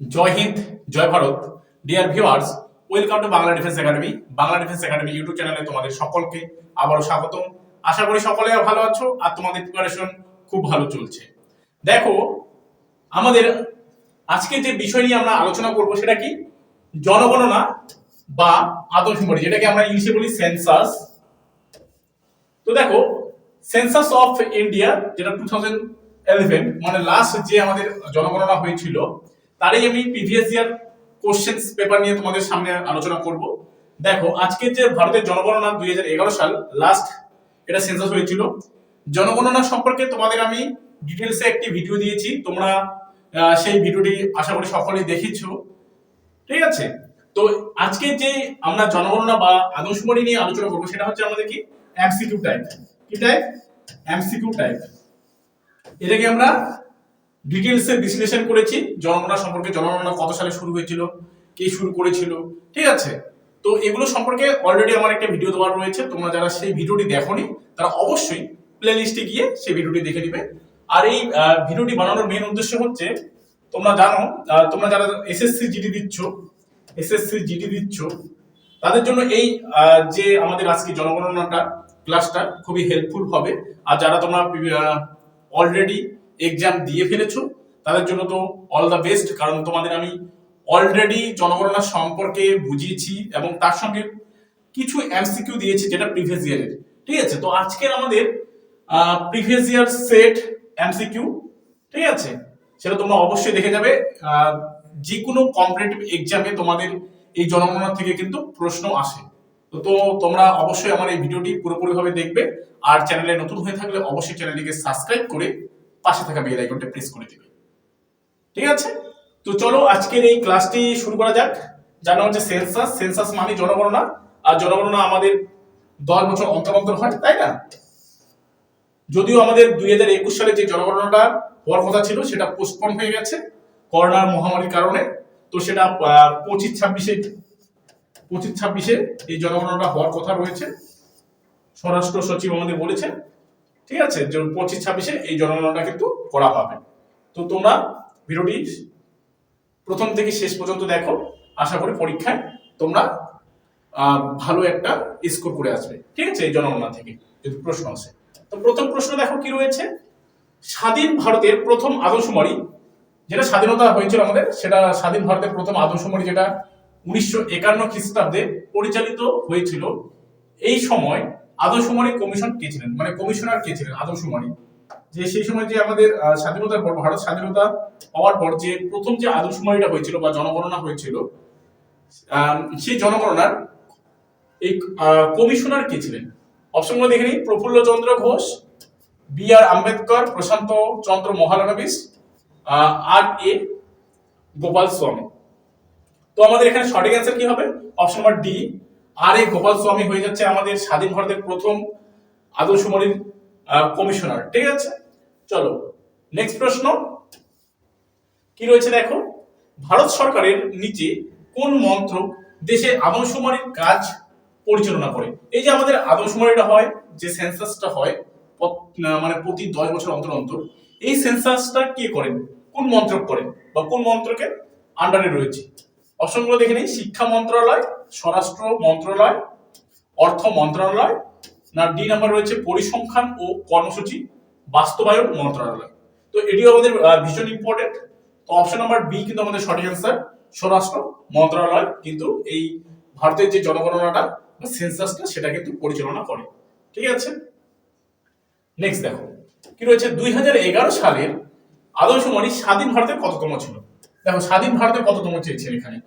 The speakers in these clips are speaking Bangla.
Joy Hind, Joy Bharat. Dear viewers welcome to Bangla defence academy Bangla defence academy YouTube চ্যানেলে তোমাদের সকলকে আবারও স্বাগতম। আশা করি সকলে ভালো আছো আর তোমাদের প্রিপারেশন খুব ভালো চলছে। দেখো, আমাদের আজকে যে বিষয় নিয়ে আমরা আলোচনা করব সেটা কি? জনগণনা বা আদমশুমারি যেটাকে আমরা ইংলিশে বলি সেন্সাস তো দেখো সেন্সাস অফ ইন্ডিয়া যেটা টু থাউজেন্ড মানে লাস্ট যে আমাদের জনগণনা হয়েছিল তারই আমি প্রিভিয়াস ইয়ার কোশ্চেন্স পেপার নিয়ে তোমাদের সামনে আলোচনা করব। দেখো আজকে যে ভারতের জনগণনা দুই হাজার এগারো সাল লাস্ট এটা সেন্সাস হয়েছিল। জনগণনা সম্পর্কে তোমাদের আমি ডিটেলসে একটি ভিডিও দিয়েছি। তোমরা সেই ভিডিওটি আশা করি সকলেই দেখেছ। ঠিক আছে? তো আজকে যে আমরা জনগণনা বা আদমশুমারি নিয়ে আলোচনা করব, সেটা হচ্ছে আমাদের কি? এমসিকিউ টাইপ কি টাইপ এমসিকিউ টাইপ এটাকে আমরা ডিটেলসে বিশ্লেষণ করেছি। জনগণনা সম্পর্কে জনগণনা কত সালে শুরু হয়েছিল, কে শুরু করেছিল, ঠিক আছে? তো এগুলো সম্পর্কে অলরেডি আমার একটা ভিডিও দেওয়া রয়েছে। তোমরা যারা সেই ভিডিওটি দেখোনি, তারা অবশ্যই প্লে লিস্টে গিয়ে সেই ভিডিওটি দেখে নিবে। আর এই ভিডিওটি বানানোর মেন উদ্দেশ্য হচ্ছে, তোমরা জানো তোমরা যারা এসএসসি জিডি দিচ্ছ এসএসসি জিডি দিচ্ছ, তাদের জন্য এই যে আমাদের আজকে জনগণনাটা ক্লাসটা খুবই হেল্পফুল হবে। আর যারা তোমরা অলরেডি এক্সাম দিয়ে ফেলেছো, তাদের জন্য তো অল দ্য বেস্ট কারণ তোমাদের আমি অলরেডি জনগণনা সম্পর্কে বুঝিয়েছি এবং তার সঙ্গে কিছু এমসিকিউ দিয়েছি যেটা প্রিভিয়াস ইয়ারের ঠিক আছে? তো আজকের আমাদের প্রিভিয়াস ইয়ার সেট এমসিকিউ ঠিক আছে? সেটা তোমরা অবশ্যই দেখে যাবে। যে কোনো কম্পিটিটিভ এক্সামে তোমাদের এই জনগণনা থেকে কিন্তু প্রশ্ন আসে। তো তোমরা অবশ্যই আমার এই ভিডিওটি পুরোপুরিভাবে দেখবে। আর চ্যানেলে নতুন হয়ে থাকলে অবশ্যই চ্যানেলটিকে সাবস্ক্রাইব করে পাশে থাকা বেল আইকনটা প্রেস করে দিবে। ঠিক আছে? তো চলো আজকের এই ক্লাসটি শুরু করা যাক। জানা হচ্ছে সেন্সাস সেন্সাস মানে জনগণনা। আর জনগণনা আমাদের দশ বছর অন্তর অন্তর হয়, তাই না? যদিও আমাদের দুই হাজার একুশ সালে যে জনগণনাটা হওয়ার কথা ছিল, সেটা পোস্টপন হয়ে গেছে করোনার মহামারীর কারণে। তো সেটা পঁচিশ ছাব্বিশে পঁচিশ ছাব্বিশে এই জনগণনাটা হওয়ার কথা রয়েছে। স্বরাষ্ট্র সচিব আমাদের বলেছেন ঠিক আছে? পঁচিশ ছাব্বিশে এই জনগণনাটা কিন্তু করা হবে। তো তোমরা ভিডিওটি প্রথম থেকে শেষ পর্যন্ত দেখো। আশা করি পরীক্ষায় তোমরা ভালো একটা স্কোর করে আসবে। ঠিক আছে? এই জনগণনা থেকে, যদি প্রশ্ন আসে। তো প্রথম প্রশ্ন দেখো কি রয়েছে? স্বাধীন ভারতের প্রথম আদমশুমারি যেটা স্বাধীনতা হয়েছিল আমাদের, সেটা স্বাধীন ভারতের প্রথম আদমশুমারি যেটা উনিশশো একান্ন খ্রিস্টাব্দে পরিচালিত হয়েছিল, এই সময় আদমশুমারি কমিশন কে ছিলেন? মানে কমিশনার কে ছিলেন? আদমশুমারি যে সেই সময় যে আমাদের স্বাধীনতার পর, ভারত স্বাধীনতা পাওয়ার পর যে প্রথম যে আদমশুমারিটা হয়েছিল বা জনগণনা হয়েছিল সেই জনগণনার এই কমিশনার কে ছিলেন? অপশনগুলো দেখে নিই। প্রফুল্ল চন্দ্র ঘোষ বি আর আম্বেদকর, প্রশান্ত চন্দ্র মহালানবিস আর এ গোপাল স্বামী। তো আমাদের এখানে সঠিক অ্যান্সার কি হবে? অপশন নাম্বার ডি আর এ গোপাল স্বামী হয়ে যাচ্ছে আমাদের স্বাধীন ভারতের প্রথম আদমশুমারির কমিশনার। ঠিক আছে? চলো নেক্সট প্রশ্ন। কি রয়েছে দেখো? ভারত সরকারের নিচে কোন মন্ত্র দেশে আদমশুমারির কাজ পরিচালনা করে? এই যে আমাদের আদমশুমারিটা হয়, যে সেন্সাসটা হয় মানে প্রতি দশ বছর অন্তর অন্তর, এই সেন্সাসটা কে করেন? কোন মন্ত্রক করেন? বা কোন মন্ত্রকের আন্ডারে রয়েছে? অপশনগুলো দেখে নিই। শিক্ষা মন্ত্রণালয়, স্বরাষ্ট্র মন্ত্রণালয়, অর্থ মন্ত্রণালয়, না ডি নাম্বার রয়েছে পরিসংখ্যান ও কর্মসূচি বাস্তবায়ন মন্ত্রণালয়। তো এটিও আমাদের ভীষণ ইম্পর্টেন্ট তো অপশন নাম্বার বি কিন্তু আমাদের সঠিক অ্যান্সার স্বরাষ্ট্র মন্ত্রণালয় কিন্তু এই ভারতের যে জনগণনাটা বা সেন্সাসটা সেটা কিন্তু পরিচালনা করে। ঠিক আছে? নেক্সট দেখো। কি রয়েছে? দুই হাজার এগারো সালের আদমশুমারি স্বাধীন ভারতের কততম ছিল? দেখো, স্বাধীন ভারতের কততম চেয়েছেন এখানে?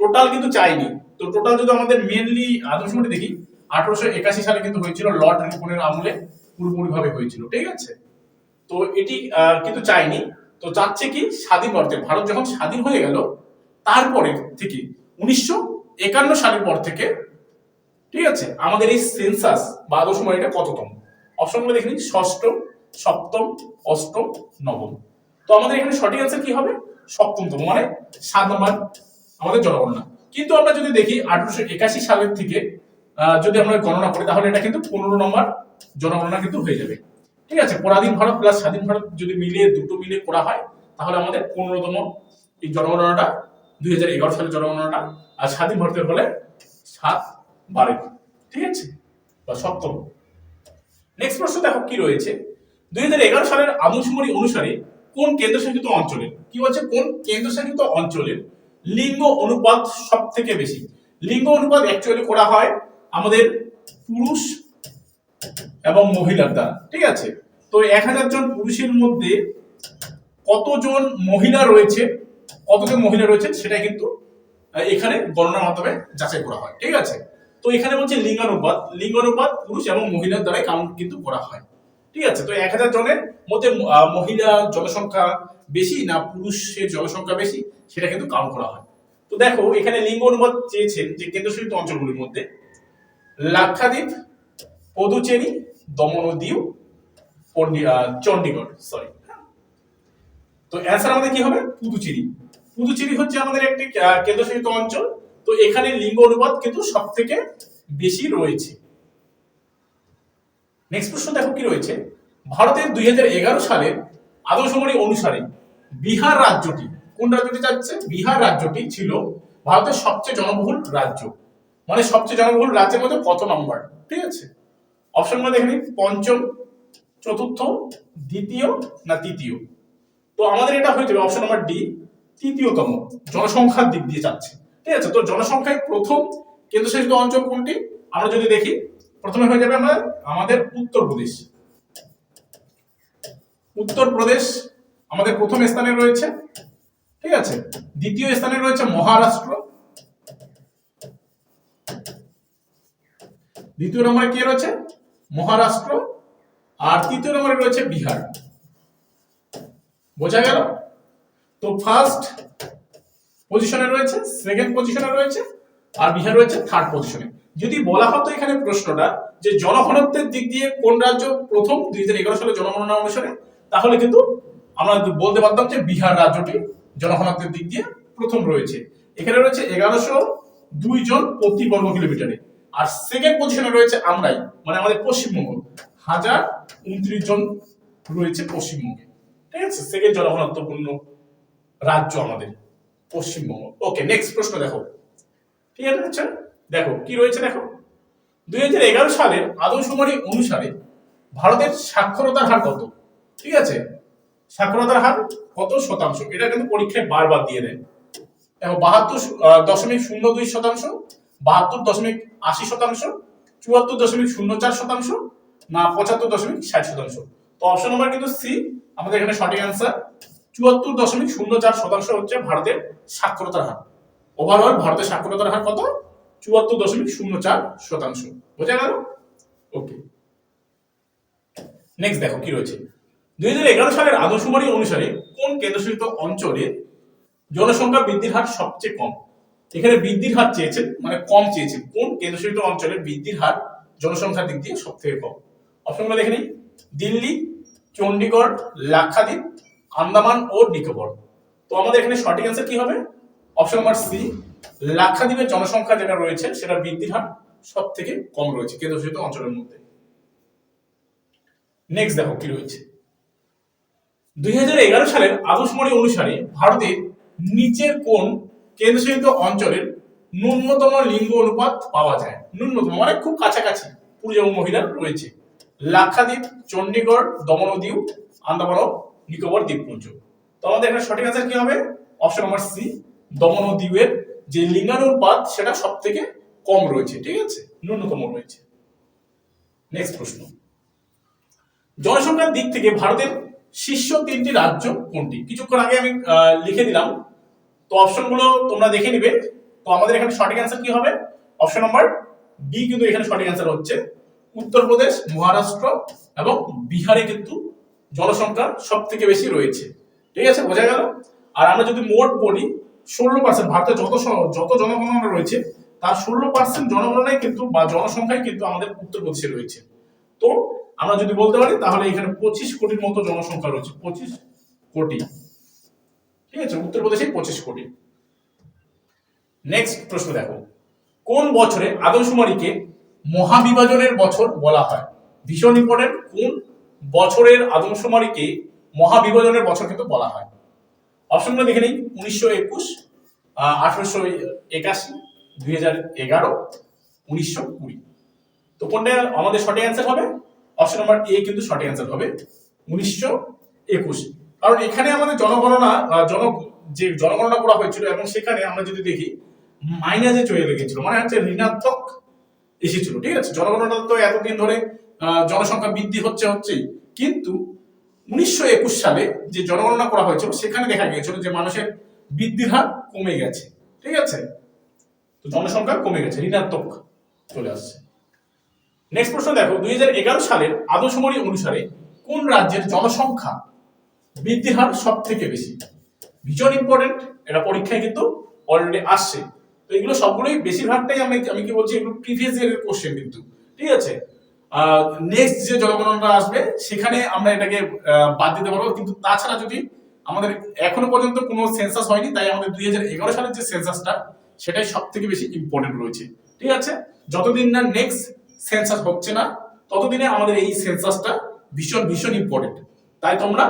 টোটাল কিন্তু চাইনি। তো টোটাল যদি আমাদের মেনলি আদমশুমারি দেখি, আঠারোশো একাশি সালে কিন্তু হয়েছিল লর্ড রিপনের আমলে, পুরোপুরিভাবে হয়েছিল, ঠিক আছে? তো এটি কিন্তু চাইনি। তো চাচ্ছে কি স্বাধীন ভারতে, ভারত যখন স্বাধীন হয়ে গেল, তারপরে থেকে, উনিশশো একান্ন সালের পর থেকে, ঠিক আছে, আমাদের এই সেন্সাস বা আদমশুমারিটা কততম? অপশনগুলো দেখে নিই, ষষ্ঠ, সপ্তম, অষ্টম, নবম। তো আমাদের এখানে সঠিক অ্যান্সার কি হবে? সপ্তমতম মানে সাত নম্বর আমাদের জনগণনা। কিন্তু আমরা যদি দেখি আঠারোশো একাশি সালের থেকে যদি আমরা গণনা করি, তাহলে এটা কিন্তু পনেরো নম্বর জনগণনা কিন্তু হয়ে যাবে। ঠিক আছে? পরাধীন ভারত প্লাস স্বাধীন ভারত যদি মিলিয়ে দুটো মিলিয়ে করা হয়, তাহলে আমাদের পনেরোতম এই জনগণনাটা, দুই হাজার এগারো সালের জনগণনাটা, আর স্বাধীন ভারতের হলে সাত বারে ঠিক আছে? বা সপ্তম। নেক্সট প্রশ্ন দেখো কি রয়েছে? দুই হাজার এগারো সালের আদমশুমারি অনুসারে কোন কেন্দ্রশাসিত অঞ্চলের কি বলছে? কোন কেন্দ্রশাসিত অঞ্চলের লিঙ্গ অনুপাত সব থেকে বেশি? লিঙ্গ অনুপাত অ্যাকচুয়ালি করা হয় আমাদের পুরুষ এবং মহিলার দ্বারা, ঠিক আছে? তো এক হাজার জন পুরুষের মধ্যে কতজন মহিলা রয়েছে, কতজন মহিলা রয়েছে সেটা কিন্তু এখানে গণনার মাধ্যমে যাচাই করা হয়, ঠিক আছে? তো এখানে বলছে লিঙ্গানুপাত লিঙ্গানুপাত পুরুষ এবং মহিলার দ্বারাই কাউন্ট কিন্তু করা হয়। ঠিক আছে, তো এক হাজার জনের মধ্যে মহিলা জনসংখ্যা বেশি না পুরুষের জনসংখ্যা বেশি, সেটা কিন্তু কাউন্ট করা হয়। তো দেখো, এখানে লিঙ্গ অনুপাত চেয়েছেন যে কেন্দ্রশাসিত অঞ্চলগুলির মধ্যে। লাক্ষাদ্বীপ, পদুচেরি দমন ও দিউ চণ্ডীগড় সরি তো অ্যান্সার আমাদের কি হবে? পুদুচেরি। পুদুচেরি হচ্ছে আমাদের একটি কেন্দ্রশাসিত অঞ্চল। তো এখানে লিঙ্গ অনুপাত কিন্তু সব থেকে বেশি রয়েছে। নেক্সট প্রশ্ন দেখো কি রয়েছে? ভারতের দুই হাজার এগারো সালের আদমশুমারি অনুসারে বিহার রাজ্যটি, কোন রাজ্যটি যাচ্ছে? বিহার রাজ্যটি ছিল ভারতের সবচেয়ে জনবহুল রাজ্য। মানে সবচেয়ে জনবহুল রাজ্যের মধ্যে কত নম্বর ঠিক আছে? অপশন দেখে নিন পঞ্চম, চতুর্থ, দ্বিতীয় না তৃতীয়? তো আমাদের এটা হয়ে যাবে অপশন নাম্বার ডি তৃতীয়তম, জনসংখ্যার দিক দিয়ে যাচ্ছে। ঠিক আছে? তো জনসংখ্যায় প্রথম কেন্দ্রশাসিত অঞ্চল কোনটি? আমরা যদি দেখি প্রথমে হয়ে যাবে আমরা আমাদের উত্তরপ্রদেশ। উত্তরপ্রদেশ আমাদের প্রথম স্থানে রয়েছে, ঠিক আছে? দ্বিতীয় স্থানে রয়েছে মহারাষ্ট্র। দ্বিতীয় নম্বরে কে রয়েছে? মহারাষ্ট্র। আর তৃতীয় নম্বরে রয়েছে বিহার। বোঝা গেল? তো ফার্স্ট পজিশনে রয়েছে সেকেন্ড পজিশনে রয়েছে, আর বিহার রয়েছে থার্ড পজিশনে যদি বলা হতো এখানে প্রশ্নটা যে জনঘনত্বের দিক দিয়ে কোন রাজ্য প্রথম দুই হাজার এগারো সালে জনগণনা অনুসারে, তাহলে কিন্তু আমরা বলতে পারতাম যে বিহার রাজ্যটি জনঘনত্বের দিক দিয়ে প্রথম রয়েছে। এখানে রয়েছে এগারোশো দুই জন প্রতি বর্গ কিলোমিটারে। আর সেকেন্ড পজিশনে রয়েছে আমরাই মানে আমাদের পশ্চিমবঙ্গ। হাজার উনত্রিশ জন রয়েছে পশ্চিমবঙ্গে। ঠিক আছে? সেকেন্ড জনঘনত্বপূর্ণ রাজ্য আমাদের পশ্চিমবঙ্গ। ওকে নেক্সট প্রশ্ন দেখো। ঠিক আছে দেখো, কি রয়েছে দেখো? দুই হাজার এগারো সালের আদমশুমারি অনুসারে ভারতের সাক্ষরতার হার কত? ঠিক আছে? সাক্ষরতার হার কত শতাংশ? এটা কিন্তু পরীক্ষায় বারবার দিয়ে দেয়। দেখো, বাহাত্তর দশমিক শূন্য দুই শতাংশ, বাহাত্তর দশমিক আশি শতাংশ, চুয়াত্তর দশমিক শূন্য চার শতাংশ, না, পঁচাত্তর দশমিক ষাট শতাংশ। তো অপশন নম্বর কিন্তু সি আমাদের এখানে সঠিক অ্যান্সার চুয়াত্তর দশমিক শূন্য চার শতাংশ হচ্ছে ভারতের সাক্ষরতার হার। ওভারঅল ভারতের সাক্ষরতার হার কত? চুয়াত্তর দশমিক শূন্য চার শতাংশ। বোঝা গেল? ওকে নেক্সট দেখো কি রয়েছে। দুই হাজার এগারো সালের আদমশুমারি অনুসারে কোন কেন্দ্রশাসিত অঞ্চলে জনসংখ্যা বৃদ্ধির হার সবচেয়ে কম? এখানে বৃদ্ধির হার চেয়েছেন মানে কম চেয়েছেন কোন কেন্দ্রশাসিত অঞ্চলে বৃদ্ধির হার জনসংখ্যার দিক দিয়ে সব থেকে কম? অপশনগুলো দেখে নিই। দিল্লি চণ্ডীগড় লাক্ষাদ্বীপ, আন্দামান ও নিকোবর। তো আমাদের এখানে সঠিক অ্যান্সার কি হবে? অপশন নাম্বার সি লাক্ষাদ্বীপের জনসংখ্যা যেটা রয়েছে সেটা বৃদ্ধির হার সব থেকে কম রয়েছে, কেন্দ্রশাসিত অঞ্চলের মধ্যে। নেক্সট দেখো কি রয়েছে। দুই হাজার এগারো সালের আদমশুমারি অনুসারে ভারতের নিচের কোন কেন্দ্রশাসিত অঞ্চলের ন্যূনতম লিঙ্গ অনুপাত পাওয়া যায়। ন্যূনতম মানে খুব কাছাকাছি, পুরুষ এবং মহিলার রয়েছে। লাক্ষাদ্বীপ, চণ্ডীগড় দমন দ্বীপ আন্দামান ও নিকোবর, দ্বীপপুঞ্জ। তো আমাদের এখানে সঠিক অ্যান্সার কি হবে? অপশন নম্বর সি দমন দিউয়ের যে লিঙ্গানুপাত সেটা সব থেকে কম রয়েছে, ঠিক আছে? ন্যূনতম রয়েছে। নেক্সট প্রশ্ন। জনসংখ্যার দিক থেকে ভারতের শীর্ষ তিনটি রাজ্য কোনটি? কিছুক্ষণ আগে আমি লিখে দিলাম। তো অপশনগুলো তোমরা দেখে নিবে। তো আমাদের এখানে সঠিক অ্যান্সার কি হবে? অপশন নাম্বার বি কিন্তু এখানে সঠিক অ্যান্সার হচ্ছে। উত্তরপ্রদেশ, মহারাষ্ট্র এবং বিহারে কিন্তু জনসংখ্যা সব থেকে বেশি রয়েছে। ঠিক আছে? বোঝা গেল? আর আমরা যদি মোট বলি ষোলো পার্সেন্ট ভারতের যত যত জনগণনা রয়েছে, তার ষোলো পার্সেন্ট জনগণনাই কিন্তু, বা জনসংখ্যাই কিন্তু আমাদের উত্তরপ্রদেশে রয়েছে। তো আমরা যদি বলতে পারি, তাহলে এখানে পঁচিশ কোটির মতো জনসংখ্যা রয়েছে, পঁচিশ কোটি। ঠিক আছে? উত্তরপ্রদেশে পঁচিশ কোটি। নেক্সট প্রশ্ন দেখো। কোন বছরে আদমশুমারিকে মহাবিভাজনের বছর বলা হয়? ভীষণ ইম্পর্টেন্ট কোন বছরের আদমশুমারিকে মহাবিভাজনের বছর কিন্তু বলা হয়? অপশনগুলো দেখে নিই। উনিশশো একুশ আঠারোশো একাশি, দুই হাজার এগারো, উনিশশো কুড়ি। তো কোনটা আমাদের সঠিক অ্যান্সার হবে? অপশন নাম্বার এ কিন্তু সঠিক অ্যান্সার হবে উনিশশো একুশ। কারণ এখানে আমাদের জনগণনা জন, যে জনগণনা করা হয়েছিল এবং সেখানে আমরা যদি দেখি, মাইনাসে চলে লেগেছিল মানে হচ্ছে ঋণাত্মক এসেছিল, ঠিক আছে? জনগণনা তো এতদিন ধরে জনসংখ্যা বৃদ্ধি হচ্ছে, হচ্ছেই। কিন্তু উনিশশো একুশ সালে যে জনগণনা করা হয়েছিল, সেখানে দেখা গিয়েছিল যে মানুষের বৃদ্ধির হার কমে গেছে। ঠিক আছে? তো জনসংখ্যা কমে গেছে, ঋণাত্মক চলে আসছে। নেক্সট প্রশ্ন দেখো, দুই হাজার এগারো সালের আদর্শমণি অনুসারে কোন রাজ্যের জনসংখ্যা বৃদ্ধির হার সব থেকে বেশি? ভীষণ ইম্পর্টেন্ট এটা পরীক্ষায় কিন্তু অলরেডি আসছে। তো এগুলো সবগুলোই বেশিরভাগটাই আমি আমি কি বলছি, এগুলো প্রিভিয়াস ইয়ারের কোশ্চেন কিন্তু। ঠিক আছে? নেক্সট যে জনগণনা আসবে, সেখানে আমরা এটাকে বাদ দিতে পারব। কিন্তু তাছাড়া যদি আমাদের এখনও পর্যন্ত কোনো সেন্সাস হয়নি, তাই আমাদের দুই হাজার এগারো সালের যে সেন্সাসটা সেটাই সব থেকে বেশি ইম্পর্টেন্ট রয়েছে। ঠিক আছে? যতদিন না নেক্সট সেন্সাস হচ্ছে না, ততদিনে আমাদের এই সেন্সাসটা ভীষণ ভীষণ ইম্পর্টেন্ট তাই তোমরা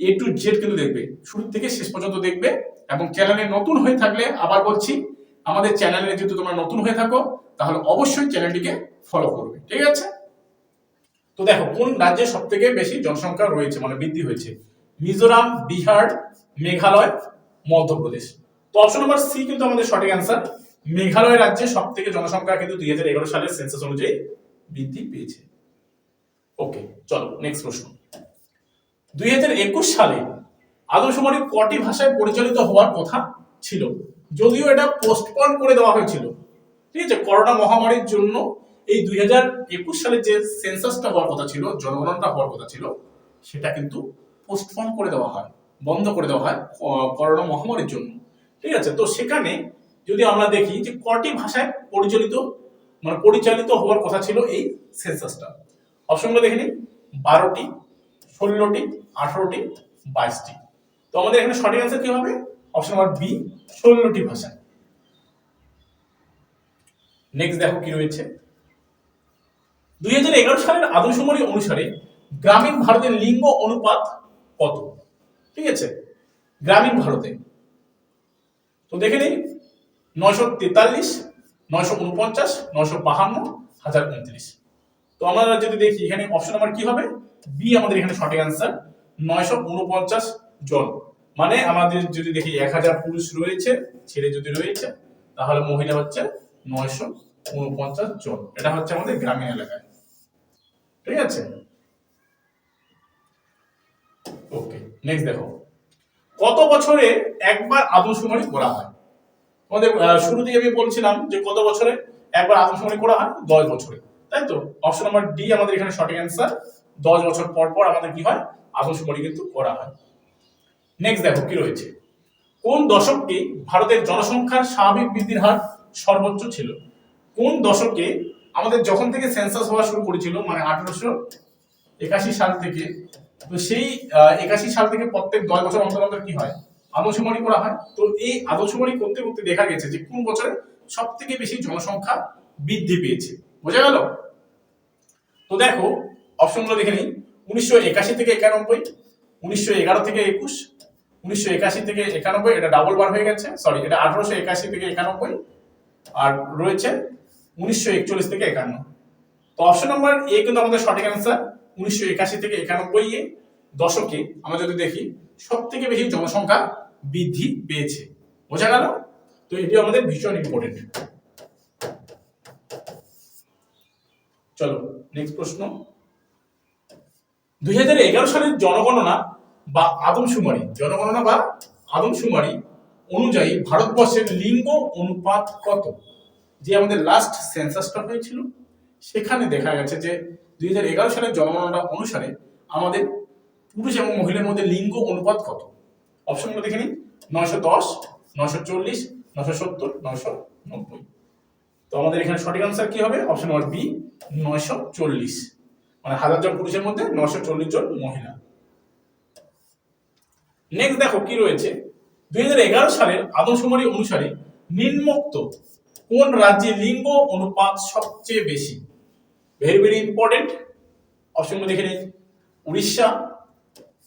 এ টু জেড কিন্তু দেখবে। শুরু থেকে শেষ পর্যন্ত দেখবে এবং চ্যানেলে নতুন হয়ে থাকলে আবার বলছি আমাদের চ্যানেলে যদি তোমরা নতুন হয়ে থাকো, তাহলে অবশ্যই চ্যানেলটিকে ফলো করবে, ঠিক আছে? তো দেখো, কোন রাজ্যে সব থেকে বেশি জনসংখ্যা রয়েছে মানে বৃদ্ধি হয়েছে? মিজোরাম, বিহার, মেঘালয়, মধ্যপ্রদেশ। তো অপশন নাম্বার সি কিন্তু আমাদের সঠিক অ্যান্সার মেঘালয় রাজ্যে সব থেকে জনসংখ্যা কিন্তু দুই হাজার এগারো সালের সেন্সাস অনুযায়ী বৃদ্ধি পেয়েছে। ওকে চলো নেক্সট প্রশ্ন। দুই হাজার একুশ সালে আদর্শবাণী কটি ভাষায় পরিচালিত হওয়ার কথা ছিল? যদিও এটা পোস্টপন করে দেওয়া হয়েছিল। ঠিক আছে, করোনা মহামারীর জন্য এই দুই হাজার একুশ সালে যে সেন্সাসটা হওয়ার কথা ছিল জনগণনাটা হওয়ার কথা ছিল, সেটা কিন্তু পোস্টপন করে দেওয়া হয়, বন্ধ করে দেওয়া হয় করোনা মহামারীর জন্য। ঠিক আছে, তো সেখানে যদি আমরা দেখি যে কটি ভাষায় পরিচালিত মানে পরিচালিত হওয়ার কথা ছিল এই সেন্সাসটা অপশনগুলো দেখে নিই, বারোটি, ষোলোটি, আঠারোটি, বাইশটি। তো আমাদের এখানে সঠিক অ্যান্সার কি হবে? অপশন নাম্বার বি ষোলোটি ভাষায় নেক্সট দেখো কি রয়েছে। দুই হাজার এগারো সালের আদর্শমণি অনুসারে গ্রামীণ ভারতের লিঙ্গ অনুপাত কত? ঠিক আছে? গ্রামীণ ভারতে। তো দেখে নিই। নয়শো তেতাল্লিশ, নয়শো উনপঞ্চাশ, নয়শো বাহান্ন, হাজার উনত্রিশ। তো আমরা যদি দেখি, এখানে অপশন নাম্বার কি হবে? বি আমাদের এখানে সঠিক অ্যান্সার নয়শো উনপঞ্চাশ জন। মানে আমাদের যদি দেখি এক হাজার পুরুষ রয়েছে ছেলে যদি রয়েছে তাহলে মহিলা হচ্ছে নয়শো উনপঞ্চাশ জন। এটা হচ্ছে আমাদের গ্রামীণ এলাকায় ঠিক আছে? ওকে নেক্সট দেখো। কত বছরে একবার আদমশুমারি করা হয়? আমাদের আহ, শুরুতেই আমি বলছিলাম যে কত বছরে একবার আদমশুমারি করা হয়? দশ বছরে। তাই তো? অপশন নাম্বার ডি আমাদের এখানে সঠিক অ্যান্সার দশ বছর পর পর আমাদের কি হয়? আদমশুমারি কিন্তু করা হয়। নেক্সট দেখো কি রয়েছে। কোন দশকটি ভারতের জনসংখ্যার স্বাভাবিক বৃদ্ধির হার সর্বোচ্চ ছিল? কোন দশকে আমাদের যখন থেকে সেন্সাস হওয়া শুরু করেছিল মানে আঠারোশো একাশি সাল থেকে, তো সেই একাশি সাল থেকে প্রত্যেক দশ বছর অন্তর অন্তর কি হয়? আদর্শমারি করা হয়। তো এই আদর্শমারি করতে করতে দেখা গেছে যে কোন বছরে সব থেকে বেশি জনসংখ্যা বৃদ্ধি পেয়েছে। বোঝা গেল? তো দেখো অপশনগুলো দেখে নিই। উনিশশো একাশি থেকে একানব্বই, উনিশশো এগারো থেকে একুশ উনিশশো একাশি থেকে একানব্বই, এটা ডাবল বার হয়ে গেছে সরি এটা আঠারোশো একাশি থেকে একানব্বই, আর রয়েছে উনিশশো একচল্লিশ থেকে একান্ন। তো অপশন নাম্বার এ কিন্তু আমাদের সঠিক অ্যান্সার উনিশশো একাশি থেকে একানব্বই এ, দশকে আমরা যদি দেখি সব থেকে বেশি জনসংখ্যা বৃদ্ধি পেয়েছে। বোঝা গেল? তো এটি আমাদের ভীষণ ইম্পর্টেন্ট চলো নেক্সট প্রশ্ন। দুই হাজার এগারো সালের জনগণনা বা আদমশুমারি, জনগণনা বা আদমশুমারি অনুযায়ী ভারতবর্ষের লিঙ্গ অনুপাত কত? যে আমাদের লাস্ট সেন্সাসটা হয়েছিল, সেখানে দেখা গেছে যে দুই হাজার এগারো সালের জনগণনা অনুসারে আমাদের পুরুষ এবং মহিলার মধ্যে লিঙ্গ অনুপাত কত? অপশনগুলো দেখে নিই নয়শো দশ, নয়শো চল্লিশ, নয়শো সত্তর, নয়শো নব্বই। তো আমাদের এখানে সঠিক আনসার কি হবে? অপশন নাম্বার বি নয়শো চল্লিশ। মানে হাজার জন পুরুষের মধ্যে নয়শো চল্লিশ জন মহিলা। নেক্সট দেখো কি রয়েছে? দুই হাজার এগারো সালের আদমশুমারি অনুসারে নিম্নোক্ত কোন রাজ্যে লিঙ্গ অনুপাত সবচেয়ে বেশি? ভেরি ভেরি ইম্পর্টেন্ট অপশনগুলো দেখে নিই উড়িষ্যা,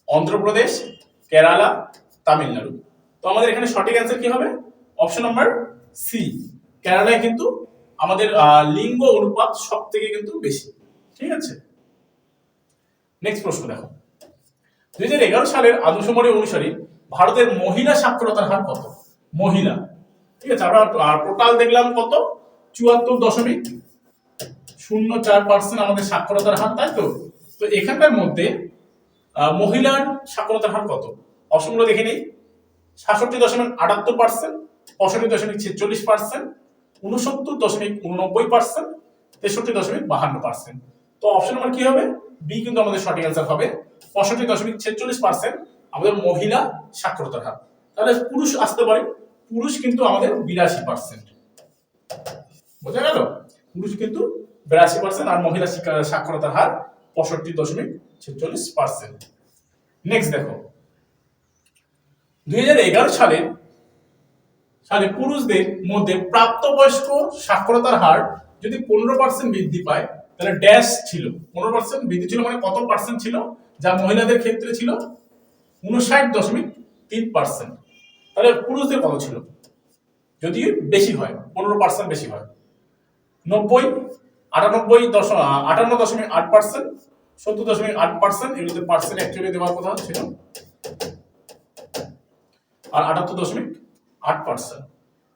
অন্ধ্রপ্রদেশ, কেরালা, তামিলনাড়ু। তো আমাদের এখানে সঠিক অ্যান্সার কি হবে? অপশন নাম্বার সি কেরালায় কিন্তু আমাদের লিঙ্গ অনুপাত সব থেকে কিন্তু বেশি। ঠিক আছে? নেক্সট প্রশ্ন দেখো। দুই হাজার এগারো সালের আদমশুমারি অনুসারে ভারতের মহিলা সাক্ষরতার হার কত? মহিলা। ঠিক আছে, আমরা টোটাল দেখলাম কত? চুয়াত্তর দশমিক শূন্য চার পার্সেন্ট আমাদের সাক্ষরতার হার, তাই তো? তো এখানকার মধ্যে মহিলার সাক্ষরতার হার কত? অপশনগুলো দেখে নিই। সাতষট্টি দশমিক আটাত্তর পার্সেন্ট পঁয়ষট্টি দশমিক ছেচল্লিশ পার্সেন্ট উনসত্তর দশমিক উননব্বই পার্সেন্ট তেষট্টি দশমিক বাহান্ন পার্সেন্ট তো অপশন নাম্বার কি হবে? বি কিন্তু আমাদের সঠিক অ্যান্সার হবে। পঁয়ষট্টি দশমিক ছেচল্লিশ পার্সেন্ট আমাদের মহিলা সাক্ষরতার হার। তাহলে পুরুষ আসতে পারে, পুরুষ কিন্তু আমাদের বিরাশি পার্সেন্ট বোঝা গেল? পুরুষ কিন্তু বিরাশি পার্সেন্ট আর মহিলা সাক্ষরতার হার পঁয়ষট্টি দশমিক ছেচল্লিশ পার্সেন্ট নেক্সট দেখো। দুই হাজার এগারো সালে সালে পুরুষদের মধ্যে প্রাপ্তবয়স্ক সাক্ষরতার হার যদি পনেরো পার্সেন্ট বৃদ্ধি পায়, তাহলে ড্যাশ ছিল। পনেরো পার্সেন্ট বৃদ্ধি ছিল মানে কত পার্সেন্ট ছিল? যা মহিলাদের ক্ষেত্রে ছিল উনষাট দশমিক তিন পার্সেন্ট তাহলে পুরুষদের কত ছিল? যদি বেশি হয়, পনেরো পার্সেন্ট বেশি হয়। নব্বই, আটানব্বই দশ আটান্ন দশমিক আট পার্সেন্ট সত্তর দশমিক আট পার্সেন্ট এগুলোতে পার্সেন্ট অ্যাকচুয়ালি দেওয়ার কথা ছিল। আর আটাত্তর দশমিক আট পার্সেন্ট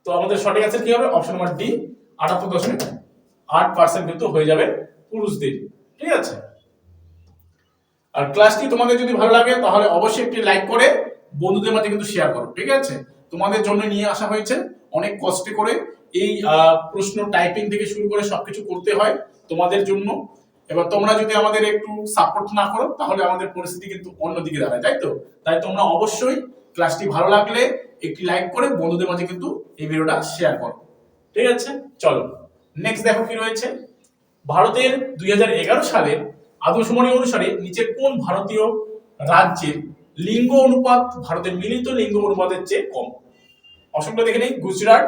তো আমাদের সঠিক আছে কি হবে? অপশন নাম্বার ডি আটাত্তর দশমিক আট পার্সেন্ট কিন্তু হয়ে যাবে পুরুষদের। ঠিক আছে? আর ক্লাসটি তোমাদের যদি ভালো লাগে, তাহলে অবশ্যই একটি লাইক করে বন্ধুদের মাঝে কিন্তু শেয়ার করো, ঠিক আছে? তোমাদের জন্য নিয়ে আসা হয়েছে অনেক কষ্টে করে। এই প্রশ্ন টাইপিং থেকে শুরু করে সবকিছু করতে হয় তোমাদের জন্য। এবার তোমরা যদি আমাদের একটু সাপোর্ট না করো, তাহলে আমাদের পরিস্থিতি কিন্তু অন্যদিকে দাঁড়ায়, তাই তো? তাই তোমরা অবশ্যই ক্লাসটি ভালো লাগলে একটি লাইক করে বন্ধুদের মাঝে কিন্তু এই ভিডিওটা শেয়ার করো, ঠিক আছে? চলো নেক্সট দেখো কি রয়েছে। ভারতের দুই সালের আদমশুমারি অনুসারে নিচে কোন ভারতীয় রাজ্যের লিঙ্গ অনুপাত, ভারতের মিলিত লিঙ্গ অনুপাতের চেয়ে কম? অসংখ্য দেখে নেই, গুজরাট,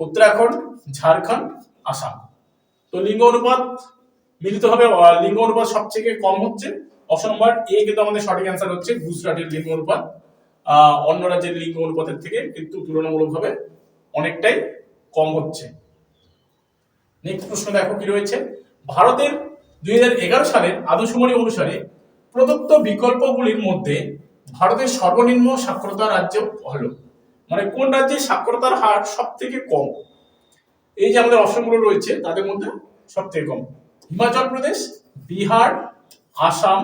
উত্তরাখণ্ড, ঝাড়খণ্ড, আসাম। তো লিঙ্গ অনুপাত মিলিত হবে লিঙ্গ অনুপাত সবথেকে কম হচ্ছে। অপশন নম্বর এ কিন্তু আমাদের সঠিক অ্যান্সার হচ্ছে গুজরাটের লিঙ্গ অনুপাত। অন্য রাজ্যের লিঙ্গ অনুপাতের থেকে কিন্তু তুলনামূলকভাবে অনেকটাই কম হচ্ছে। নেক্সট প্রশ্ন দেখো কি রয়েছে? ভারতের দুই হাজার এগারো সালের আদমশুমারি অনুসারে প্রদত্ত বিকল্পগুলির মধ্যে ভারতের সর্বনিম্ন সাক্ষরতা রাজ্য হলো। মানে কোন রাজ্যে সাক্ষরতার হার সব থেকে কম? এই যে আমাদের অপশনগুলো রয়েছে, তাদের মধ্যে সব থেকে কম। হিমাচল প্রদেশ, বিহার, আসাম,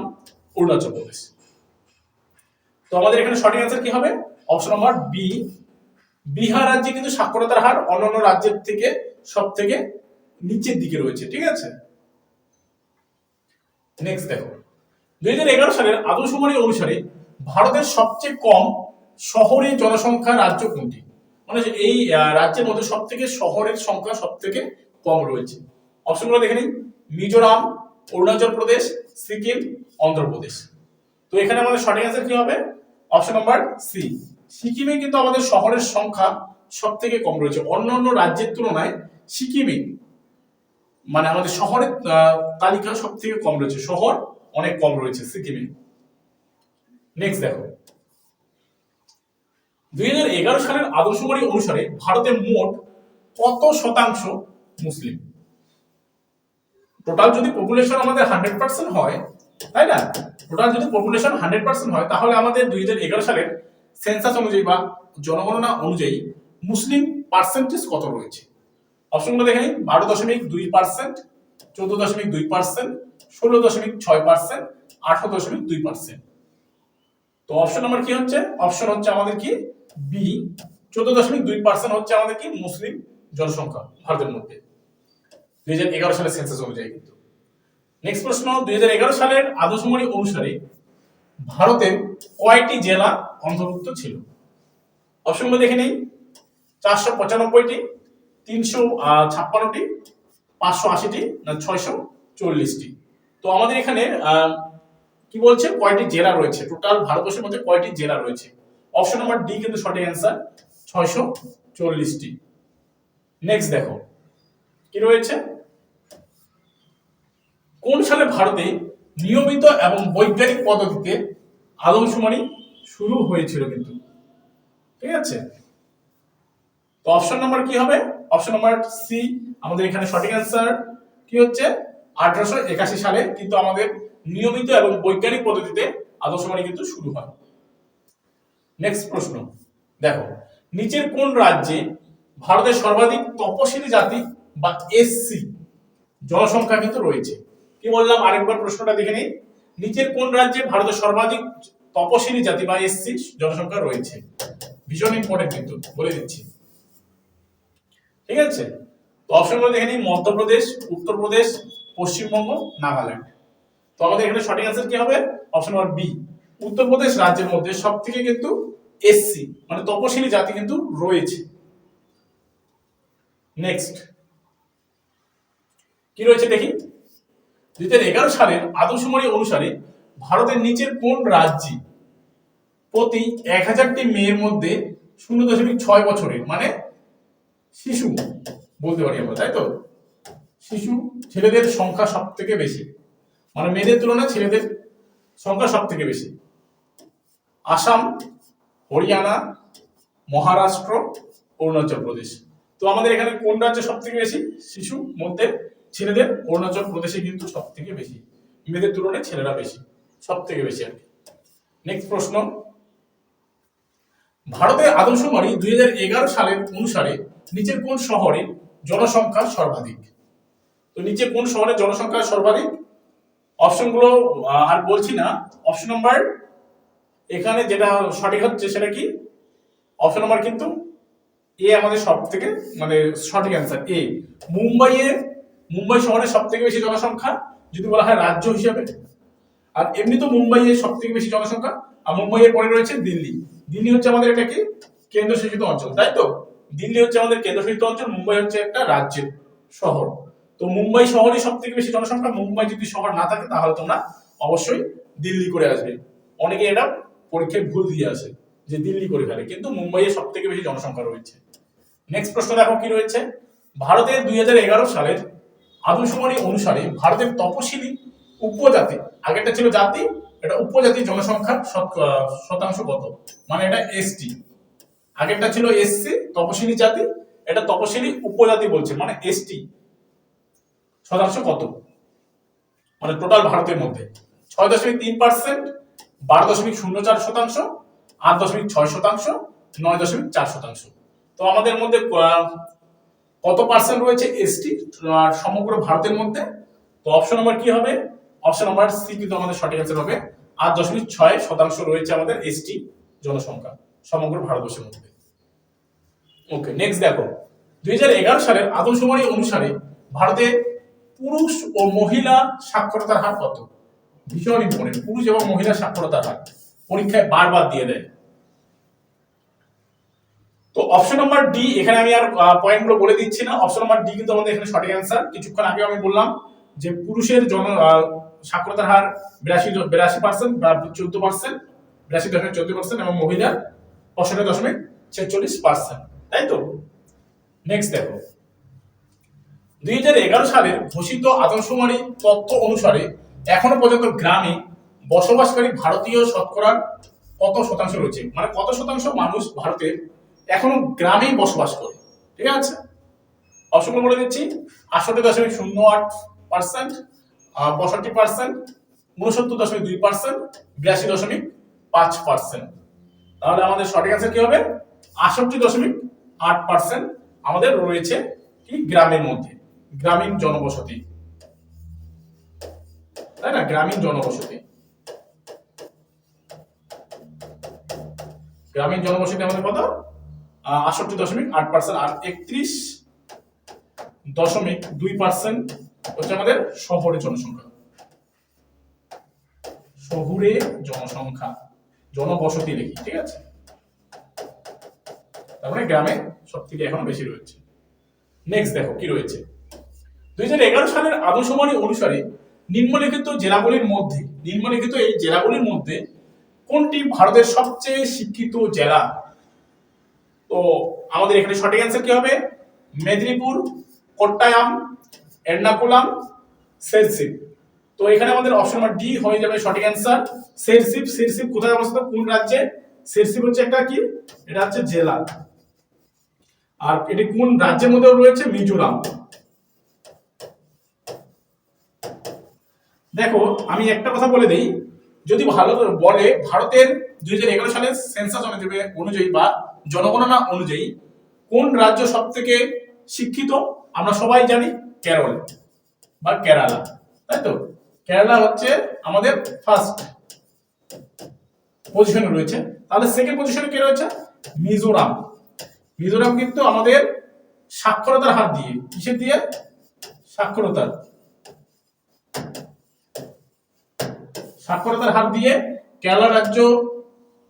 অরুণাচল প্রদেশ। তো আমাদের এখানে সঠিক অ্যান্সার কি হবে? অপশন নম্বর বি বিহার রাজ্যে কিন্তু সাক্ষরতার হার অন্যান্য রাজ্যের থেকে সব থেকে নিচের দিকে রয়েছে, ঠিক আছে? নেক্সট দেখো। দুই হাজার এগারো সালের আদমশুমারি অনুসারে ভারতের সবচেয়ে কম শহরে জনসংখ্যা রাজ্য কোনটি? মানে এই রাজ্যের মধ্যে সব থেকে শহরের সংখ্যা সব থেকে কম রয়েছে। অপশনগুলো দেখে নিন। মিজোরাম, অরুণাচল প্রদেশ, সিকিম, অন্ধ্রপ্রদেশ। তো এখানে আমাদের সঠিক অ্যান্সার কি হবে? অপশন নাম্বার সি সিকিমে কিন্তু আমাদের শহরের সংখ্যা সব থেকে কম রয়েছে। অন্য অন্য রাজ্যের তুলনায় সিকিমে মানে আমাদের শহরের তালিকা সব থেকে কম রয়েছে। শহর অনেক কম রয়েছে সিকিমে। নেক্সট দেখো। দুই হাজার এগারো সালের আদমশুমারি অনুসারে ভারতের মোট কত শতাংশ মুসলিম? টোটাল যদি পপুলেশন আমাদের হান্ড্রেড পার্সেন্ট হয়, তাই না? টোটাল যদি পপুলেশন হান্ড্রেড পার্সেন্ট হয়, তাহলে আমাদের দুই হাজার এগারো সালের সেন্সাস অনুযায়ী বা জনগণনা অনুযায়ী মুসলিম পার্সেন্টেজ কত রয়েছে? অপশনগুলো দেখে নিন। বারো দশমিক দুই পার্সেন্ট, চোদ্দ দশমিক দুই পার্সেন্ট, ষোলো দশমিক ছয় পার্সেন্ট, আঠারো দশমিক দুই পার্সেন্ট। তো অপশন নাম্বার কি হচ্ছে? অপশন হচ্ছে আমাদের কি? বি। চোদ্দ দশমিক দুই পার্সেন্ট হচ্ছে আমাদের কি? মুসলিম জনসংখ্যা, ভারতের মধ্যে। দুই হাজার এগারো সালের সেন্সাস অনুযায়ী কিন্তু। নেক্সট প্রশ্ন, দুই হাজার এগারো সালের আদমশুমারি অনুসারে ভারতের কয়টি জেলা অন্তর্ভুক্ত ছিল? অপশনগুলো দেখে নেই চারশো পঁচানব্বইটি তিনশো ছাপ্পান্নটি, পাঁচশো আশিটি, না ছয়শো চল্লিশটি। তো আমাদের এখানে কি বলছে? কয়টি জেলা রয়েছে? টোটাল ভারতবর্ষের মধ্যে কয়টি জেলা রয়েছে? অপশন নাম্বার ডি কিন্তু সঠিক অ্যান্সার ছয়শো চল্লিশটি। নেক্সট দেখো, কি রয়েছে? কোন সালে ভারতে নিয়মিত এবং বৈজ্ঞানিক পদ্ধতিতে আদমশুমারি শুরু হয়েছিল কিন্তু? ঠিক আছে? তো অপশন নাম্বার কি হবে? অপশন নাম্বার সি আমাদের এখানে সঠিক অ্যান্সার কি হচ্ছে? আঠারোশো একাশি সালে কিন্তু আমাদের নিয়মিত এবং বৈজ্ঞানিক পদ্ধতিতে আদর্শবাণী কিন্তু শুরু হয়। নেক্সট প্রশ্ন। দেখো, নিচের কোন রাজ্যে ভারতের সর্বাধিক তপশিলি জাতি বা এসসি জনসংখ্যা কিন্তু রয়েছে। কি বললাম? আরেকবার প্রশ্নটা দেখে নিই। নিচের কোন রাজ্যে ভারতের সর্বাধিক তপশিলি জাতি বা এসসি জনসংখ্যা রয়েছে? ভীষণ ইম্পর্টেন্ট কিন্তু, বলে দিচ্ছি। ঠিক আছে? তো অপশনগুলো দেখে নিই। মধ্যপ্রদেশ, উত্তরপ্রদেশ, পশ্চিমবঙ্গ, নাগাল্যান্ড। তো আমাদের এখানে সঠিক অ্যান্সার কি হবে? অপশন নাম্বার বি উত্তরপ্রদেশ রাজ্যের মধ্যে সব থেকে কিন্তু এসসি মানে তপশিলি জাতি কিন্তু রয়েছে। নেক্সট কি রয়েছে দেখি? দুই হাজার এগারো সালের আদর্শমণি অনুসারে ভারতের নিচের কোন রাজ্যে প্রতি এক হাজারটি মেয়ের মধ্যে শূন্য দশমিক ছয় বছরের মানে শিশু, বলতে পারি আমরা, তাই তো? শিশু ছেলেদের সংখ্যা সব থেকে বেশি। মানে মেয়েদের তুলনায় ছেলেদের সংখ্যা সব থেকে বেশি। আসাম, হরিয়ানা, মহারাষ্ট্র, অরুণাচল প্রদেশ। তো আমাদের এখানে কোন রাজ্যে সব থেকে বেশি? শিশু মধ্যে ছেলেদের অরুণাচল প্রদেশে কিন্তু সব থেকে বেশি। মেয়েদের তুলনায় ছেলেরা বেশি সব থেকে বেশি আর কি। নেক্সট প্রশ্ন। ভারতের আদমশুমারি দুই হাজার এগারো সালের অনুসারে নিচের কোন শহরে জনসংখ্যা সর্বাধিক? তো নিচে কোন শহরে জনসংখ্যা সর্বাধিক? অপশনগুলো আর বলছি না। অপশন নাম্বার এখানে যেটা সঠিক হচ্ছে সেটা কি? অপশন নাম্বার কিন্তু এ আমাদের সব থেকে মানে সঠিক অ্যান্সার এ মুম্বাইয়ে, মুম্বাই শহরে সব থেকে বেশি জনসংখ্যা, যদি বলা হয় রাজ্য হিসেবে। আর এমনি তো মুম্বাইয়ে সব থেকে বেশি জনসংখ্যা, আর মুম্বাইয়ের পরে রয়েছে দিল্লি। দিল্লি হচ্ছে আমাদের এটা কি? কেন্দ্রশাসিত অঞ্চল, তাই তো? দিল্লি হচ্ছে আমাদের কেন্দ্রশাসিত অঞ্চল, মুম্বাই হচ্ছে একটা রাজ্যের শহর। তো মুম্বাই শহরই সব থেকে বেশি জনসংখ্যা। মুম্বাই যদি শহর না থাকে, তাহলে তোমরা অবশ্যই দিল্লি করে আসবে। অনেকে এটা পরীক্ষায় ভুল দিয়ে আসে যে দিল্লি করে ফেলে, কিন্তু মুম্বাইয়ে সব থেকে বেশি জনসংখ্যা রয়েছে। নেক্সট প্রশ্ন দেখো কি রয়েছে? ভারতের দুই হাজার এগারো সালের আদমশুমারি অনুসারে ভারতের তপশিলি উপজাতি, আগেরটা ছিল জাতি, এটা উপজাতি জনসংখ্যার শতাংশ কত? মানে এটা এসটি আগেরটা ছিল এসসি তপশিলি জাতি, এটা তপশিলি উপজাতি বলছে মানে এসটি শতাংশ কত? মানে টোটাল ভারতের মধ্যে। ছয় দশমিক তিন পার্সেন্ট বারো দশমিক শূন্য চার শতাংশ, আট দশমিক ছয় শতাংশ, নয় দশমিক চার শতাংশ। তো আমাদের মধ্যে কত পার্সেন্ট রয়েছে এসটি আর সমগ্র ভারতের মধ্যে। তো অপশন নাম্বার কি হবে? অপশন নাম্বার সি কিন্তু আমাদের সঠিক অ্যান্সার হবে। আট দশমিক ছয় শতাংশ রয়েছে আমাদের এসটি জনসংখ্যা। সমগ্র ভারতবর্ষের মধ্যে। ওকে নেক্সট দেখো। দুই হাজার এগারো সালের আদমশুমারি অনুসারে ভারতে পুরুষ ও মহিলা সাক্ষরতার হার কত? ভীষণ ইম্পর্টেন্ট পুরুষ এবং মহিলা সাক্ষরতার হার। পরীক্ষায় বারবার দিয়ে দেয়। তো অপশন নাম্বার ডি এখানে আমি আর পয়েন্টগুলো বলে দিচ্ছি না। অপশন নাম্বার ডি কিন্তু আমাদের এখানে সঠিক অ্যান্সার কিছুক্ষণ আগে আমি বললাম যে পুরুষের জন সাক্ষরতার হার বিরাশি বিরাশি পার্সেন্ট বা চোদ্দ পার্সেন্ট বিরাশি দশমিক চোদ্দ পার্সেন্ট এবং মহিলার পঁয়ষট্টি দশমিক ছেচল্লিশ পার্সেন্ট তাই তো? নেক্সট দেখো। দুই হাজার এগারো সালের ঘোষিত আদমশুমারি তথ্য অনুসারে এখনও পর্যন্ত গ্রামে বসবাসকারী ভারতীয় শতকরার কত শতাংশ রয়েছে? মানে কত শতাংশ মানুষ ভারতের এখনও গ্রামেই বসবাস করে? ঠিক আছে? অপশনগুলো বলে দিচ্ছি, আটষট্টি দশমিক শূন্য আট পার্সেন্ট পঁয়ষট্টি পার্সেন্ট উনসত্তর দশমিক দুই পার্সেন্ট বিরাশি দশমিক পাঁচ পার্সেন্ট তাহলে আমাদের সঠিক অ্যান্সার কি হবে? আটষট্টি দশমিক আট পার্সেন্ট আমাদের রয়েছে কি? গ্রামের মধ্যে। গ্রামীণ জনবসতি। তাই না? গ্রামীণ জনবসতি। গ্রামীণ জনবসতি আমাদের কত? আটষট্টি দশমিক আট পার্সেন্ট আর একত্রিশ দশমিক দুই পার্সেন্ট হচ্ছে আমাদের শহরে জনসংখ্যা। শহুরে জনসংখ্যা। জনবসতি লিখি ঠিক আছে? তার মানে গ্রামে সব থেকে এখন বেশি রয়েছে। নেক্সট দেখো, কি রয়েছে? দুই হাজার এগারো সালের আদর্শবাণী অনুসারে নিম্নলিখিত জেলাগুলির মধ্যে, নিম্নলিখিত এই জেলাগুলির মধ্যে কোনটি ভারতের সবচেয়ে শিক্ষিত জেলা? তো আমাদের এখানে সঠিক অ্যান্সার কি হবে? মেদিনীপুর, কোট্টায়াম, এর্নাকুলাম সেরসিপ তো এখানে আমাদের অপশন নাম্বার ডি হয়ে যাবে সঠিক অ্যান্সার সেরসিপ সেরসিপ কোথায় অবস্থিত? কোন রাজ্যে? সেরসিপ হচ্ছে একটা কি? এটা হচ্ছে জেলা। আর এটি কোন রাজ্যের মধ্যে রয়েছে? মিজোরাম। দেখো, আমি একটা কথা বলে দেই। যদি ভালো বলে, ভারতের দুই হাজার এগারো সালের সেন্সাস অনুযায়ী বা জনগণনা অনুযায়ী কোন রাজ্য সব থেকে শিক্ষিত? আমরা সবাই জানি কেরল বা কেরালা। তাই তো? কেরালা হচ্ছে আমাদের ফার্স্ট পজিশনে রয়েছে। তাহলে সেকেন্ড পজিশনে কে রয়েছে? মিজোরাম। মিজোরাম কিন্তু আমাদের সাক্ষরতার হার দিয়ে, কিসের দিয়ে? সাক্ষরতার। সাক্ষরতার হার দিয়ে কেরালা রাজ্য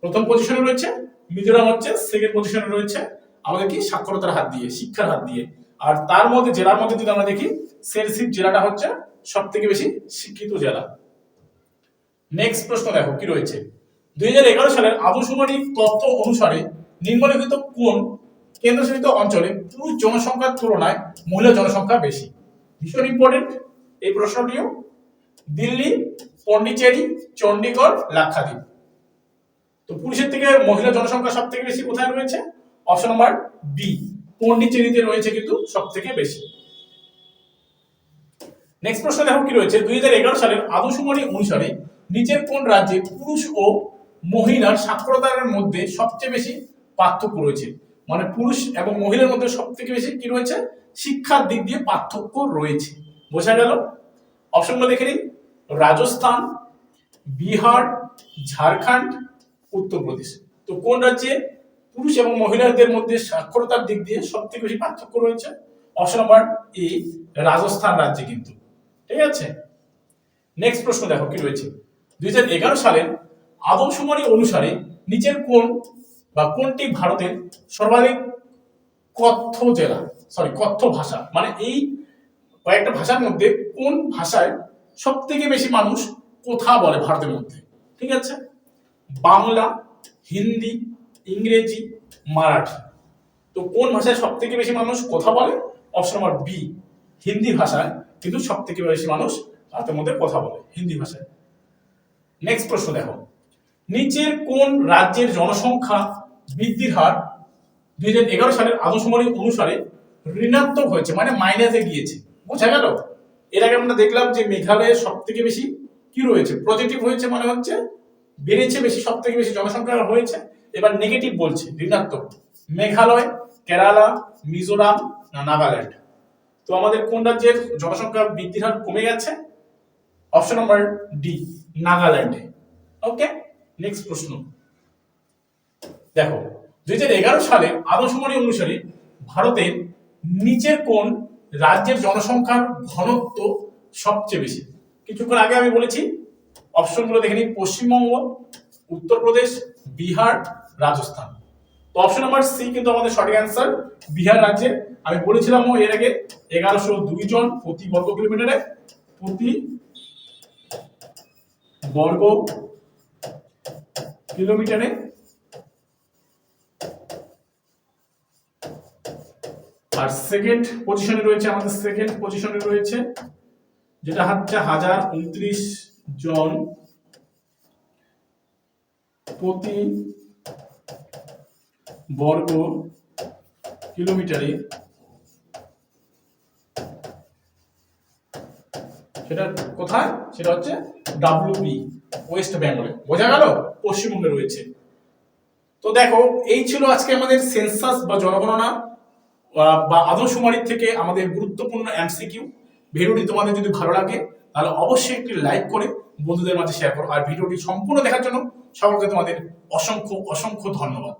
প্রথম পজিশনে রয়েছে, মিজোরাম হচ্ছে সেকেন্ড পজিশনে রয়েছে। আমাদের কি? সাক্ষরতার হাত দিয়ে, শিক্ষার হাত দিয়ে। আর তার মধ্যে, জেলার মধ্যে যদি আমরা দেখি সেলসিপ জেলাটা হচ্ছে সব থেকে বেশি শিক্ষিত জেলা। নেক্সট প্রশ্ন দেখো, কি রয়েছে? দুই হাজার এগারো সালের আদর্শবাণী তথ্য অনুসারে নিম্নলিখিত কোন কেন্দ্রশাসিত অঞ্চলে পুরুষ জনসংখ্যার তুলনায় মহিলা জনসংখ্যা বেশি? ভীষণ ইম্পর্টেন্ট এই প্রশ্নটিও। দিল্লি, পন্ডিচেরি, চণ্ডীগড়, লাক্ষাদ্বীপ। তো পুরুষের থেকে মহিলা জনসংখ্যা সব থেকে বেশি কোথায় রয়েছে? অপশন নাম্বার বি পন্ডিচেরিতে রয়েছে কিন্তু সব থেকে বেশি। নেক্সট প্রশ্ন দেখো কি রয়েছে? দুই হাজার এগারো সালের আদর্শবাণী অনুসারে নিচের কোন রাজ্যে পুরুষ ও মহিলার সাক্ষরতার মধ্যে সবচেয়ে বেশি পার্থক্য রয়েছে? মানে পুরুষ এবং মহিলার মধ্যে সব থেকে বেশি কি রয়েছে? শিক্ষার দিক দিয়ে পার্থক্য রয়েছে। বোঝা গেল? অপশনগুলো দেখে নিন রাজস্থান, বিহার, ঝাড়খণ্ড, উত্তরপ্রদেশ। তো কোন রাজ্যে পুরুষ এবং মহিলাদের মধ্যে সাক্ষরতার দিক দিয়ে সব থেকে বেশি পার্থক্য রয়েছে? অপশন নাম্বার এ, রাজস্থান রাজ্যে কিন্তু। ঠিক আছে। নেক্সট প্রশ্ন দেখো, কি রয়েছে? দুই হাজার এগারো সালের আদমশুমারি অনুসারে নিচের কোন বা কোনটি ভারতের সর্বাধিক কথ্য জেলা? সরি কথ্য ভাষা। মানে এই কয়েকটা ভাষার মধ্যে কোন ভাষায় সব থেকে বেশি মানুষ কথা বলে ভারতের মধ্যে? ঠিক আছে? বাংলা, হিন্দি, ইংরেজি, মারাঠি। তো কোন ভাষায় সব থেকে বেশি মানুষ কথা বলে? অপশন নাম্বার বি হিন্দি ভাষায় কিন্তু সব থেকে বেশি মানুষ ভারতের মধ্যে কথা বলে হিন্দি ভাষায়। নেক্সট প্রশ্ন দেখো। নিচের কোন রাজ্যের জনসংখ্যা বৃদ্ধির হার দুই হাজার এগারো সালের আদমশুমারি অনুসারে ঋণাত্মক হয়েছে মানে মাইনাসে গিয়েছে। বোঝা গেল? এর আগে আমরা দেখলাম যে মেঘালয়ে সব থেকে বেশি কি রয়েছে? পজিটিভ হয়েছে মানে হচ্ছে বেড়েছে বেশি সব থেকে বেশি জনসংখ্যা হয়েছে। এবার নেগেটিভ বলছে, ঋণাত্মক। মেঘালয়, কেরালা, মিজোরাম না নাগাল্যান্ড? তো আমাদের কোন রাজ্যের জনসংখ্যা বৃদ্ধির হার কমে গেছে? অপশন নাম্বার ডি নাগাল্যান্ডে ওকে নেক্সট প্রশ্ন। দেখো, দুই হাজার এগারো সালে আদমশুমারি অনুসারে ভারতের নিচের কোন রাজ্যের জনসংখ্যার ঘনত্ব সবচেয়ে বেশি? কিছুক্ষণ আগে আমি বলেছি, অপশনগুলো দেখে নিই। পশ্চিমবঙ্গ, উত্তরপ্রদেশ, বিহার, রাজস্থান। তো অপশন নাম্বার সি কিন্তু আমাদের সঠিক অ্যান্সার বিহার রাজ্যে আমি বলেছিলাম এর আগে এগারোশো দুই জন প্রতি বর্গ কিলোমিটারে প্রতি বর্গ কিলোমিটারে আর সেকেন্ড পজিশনে রয়েছে, আমাদের সেকেন্ড পজিশনে রয়েছে, যেটা হচ্ছে হাজার উনত্রিশ জন প্রতি বর্গ কিলোমিটারে সেটা কোথায়? সেটা হচ্ছে ডাব্লিউবি ওয়েস্ট বেঙ্গলে বোঝা গেল? পশ্চিমবঙ্গে রয়েছে। তো দেখো, এই ছিল আজকে আমাদের সেন্সাস বা জনগণনা বা আদমশুমারির থেকে আমাদের গুরুত্বপূর্ণ এমসিকিউ ভিডিওটি তোমাদের যদি ভালো লাগে, তাহলে অবশ্যই একটি লাইক করে বন্ধুদের মাঝে শেয়ার করো। আর ভিডিওটি সম্পূর্ণ দেখার জন্য সকলকে তোমাদের অসংখ্য অসংখ্য ধন্যবাদ।